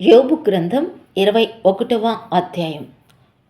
యోబు గ్రంథం ఇరవై ఒకటవ అధ్యాయం.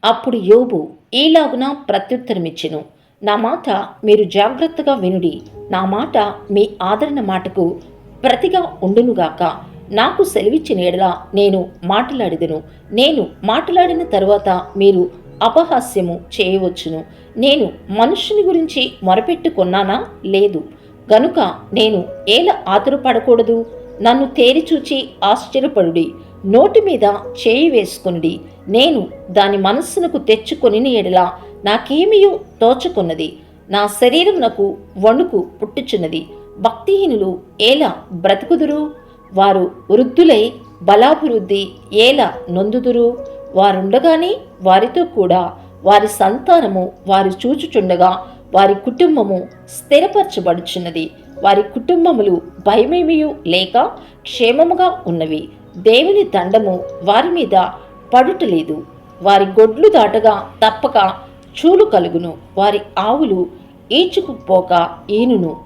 అప్పుడు యోబు ఈలాగున ప్రత్యుత్తరమిచ్చెను నా మాట మీరు జాగ్రత్తగా వినుడి నా మాట మీ ఆదరణ మాటకు ప్రతిగా ఉండునుగాక నాకు సెలవిచ్చిన ఎడల నేను మాట్లాడిదను. నేను మాట్లాడిన తరువాత మీరు అపహాస్యము చేయవచ్చును. నేను మనుషుని గురించి మొరపెట్టుకున్నానా? లేదు. గనుక నేను ఏల ఆతురపడకూడదు? నన్ను తేరిచూచి ఆశ్చర్యపడుడి. నోటి మీద చేయి వేసుకొనుడి నేను దాని మనస్సునకు తెచ్చుకొని ఎడలా నాకేమియో తోచుకున్నది. నా శరీరమునకు వణుకు పుట్టుచున్నది. భక్తిహీనులు ఎలా బ్రతుకుదురు? వారు వృద్ధులై బలాభివృద్ధి ఎలా నొందుదురు? వారుండగానే వారితో కూడా వారి సంతానము వారు చూచుచుండగా వారి కుటుంబము స్థిరపరచబడుచున్నది. వారి కుటుంబములు భయమేమియూ లేక క్షేమముగా ఉన్నవి. దేవుని దండము వారి మీద పడుటలేదు. వారి గొడ్లు దాటగా తప్పక చూలు కలుగును. వారి ఆవులు ఈచుకుపోక ఈనును.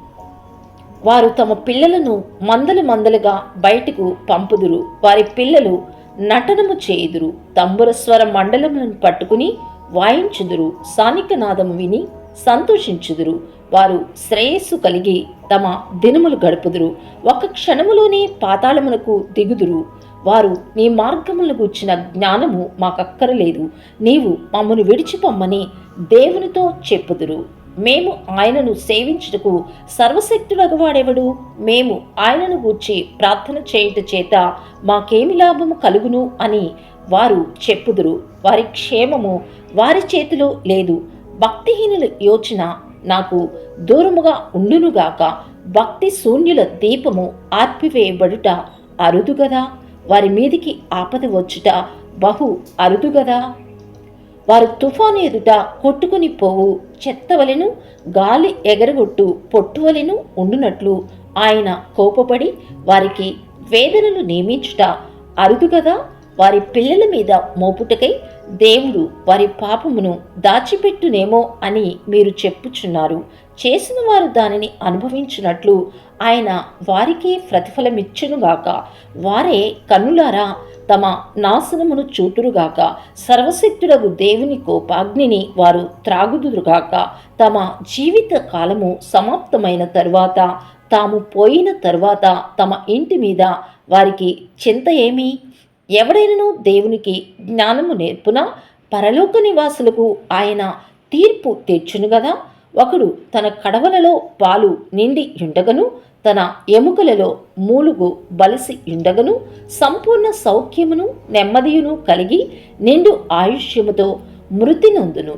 వారు తమ పిల్లలను మందలు మందలుగా బయటకు పంపుదురు. వారి పిల్లలు నటనము చేయుదురు. తంబురస్వర మండలములను పట్టుకుని వాయించుదురు. సానిక నాదము విని సంతోషించుదురు. వారు శ్రేయస్సు కలిగి తమ దినములు గడుపుదురు. ఒక క్షణములోనే పాతాళమునకు దిగుదురు. వారు నీ మార్గములను గూర్చిన జ్ఞానము మాకక్కరలేదు. నీవు మమ్మను విడిచిపొమ్మని దేవునితో చెప్పుదురు. మేము ఆయనను సేవించుటకు సర్వశక్తుడగవాడెవడు మేము ఆయనను గూర్చి ప్రార్థన చేయుట చేత మాకేమి లాభము కలుగును అని వారు చెప్పుదురు. వారి క్షేమము వారి చేతిలో లేదు. భక్తిహీనుల యోచన నాకు దూరముగా ఉండునుగాక భక్తి శూన్యుల దీపము ఆర్పివేయబడుట అరుదుగదా వారి మీదికి ఆపద వచ్చుట బహు అరుదుగదా వారు తుఫాను ఎదుట కొట్టుకుని పోవు చెత్తవలెను గాలి ఎగరగొట్టు పొట్టువలెను ఉండునట్లు ఆయన కోపపడి వారికి వేదనలు నియమించుట అరుదు కదా వారి పిల్లల మీద మోపుటకై దేవుడు వారి పాపమును దాచిపెట్టునేమో అని మీరు చెప్పుచున్నారు. చేసిన వారు దానిని అనుభవించినట్లు ఆయన వారికి ప్రతిఫలమిచ్చునుగాక. వారే కన్నులారా తమ నాశనమును చూతురుగాక. సర్వశక్తుడగు దేవుని కోపాగ్నిని వారు త్రాగుదురుగాక. తమ జీవిత కాలము సమాప్తమైన తరువాత తాము పోయిన తరువాత తమ ఇంటి మీద వారికి చింత ఏమి? ఎవడైనను దేవునికి జ్ఞానము నేర్పున? పరలోక నివాసులకు ఆయన తీర్పు తెచ్చును గదా? ఒకడు తన కడవలలో పాలు నిండి ఉండగను తన ఎముకలలో మూలుగు బలసి ఉండగను సంపూర్ణ సౌఖ్యమును నెమ్మదియును కలిగి నిండు ఆయుష్యముతో మృతి నొందును.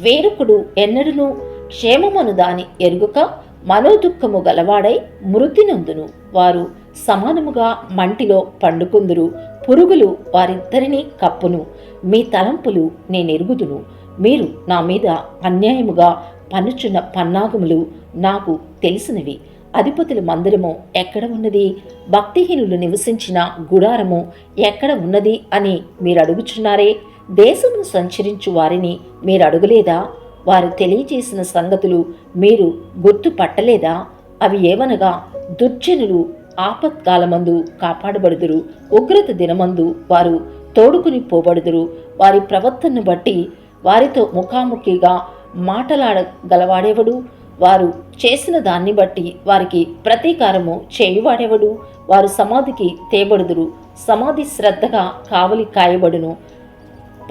వేరొకడు ఎన్నడను క్షేమమను దాని ఎరుగుక మనోదుఖము గలవాడై మృతి నొందును. వారు సమానముగా మంటిలో పండుకుందురు. పురుగులు వారిద్దరిని కప్పును. మీ తలంపులు నేనెరుగుదును. మీరు నా మీద అన్యాయముగా పన్నుచున్న పన్నాగములు నాకు తెలిసినవి. అధిపతుల మందిరము ఎక్కడ ఉన్నది? భక్తిహీనులు నివసించిన గుడారము ఎక్కడ ఉన్నది అని మీరు అడుగుచున్నారే దేశమును సంచరించు వారిని మీరు అడుగులేదా వారు తెలియజేసిన సంగతులు మీరు గుర్తుపట్టలేదా? అవి ఏమనగా దుర్జనులు ఆపత్కాలమందు కాపాడబడుదురు. ఉగ్రత దినమందు వారు తోడుకుని పోబడుదురు. వారి ప్రవర్తనను బట్టి వారితో ముఖాముఖిగా మాటలాడగలవాడేవడు? వారు చేసిన దాన్ని బట్టి వారికి ప్రతీకారము చేయువాడెవడు? వారు సమాధికి తేబడుదురు. సమాధి శ్రద్ధగా కావలి కాయబడును.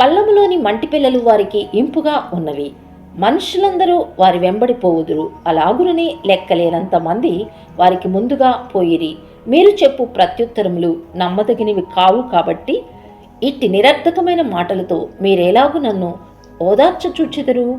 పల్లములోని మంటి పిల్లలు వారికి ఇంపుగా ఉన్నవి. మనుషులందరూ వారి వెంబడి పోవుదురు. అలాగుననే లెక్కలేనంత మంది వారికి ముందుగా పోయిరి. మీరు చెప్పు ప్రత్యుత్తరములు నమ్మదగినవి కావు కాబట్టి ఇట్టి నిరర్ధకమైన మాటలతో మీరెలాగు నన్ను ఓదార్చ చూచెదరు?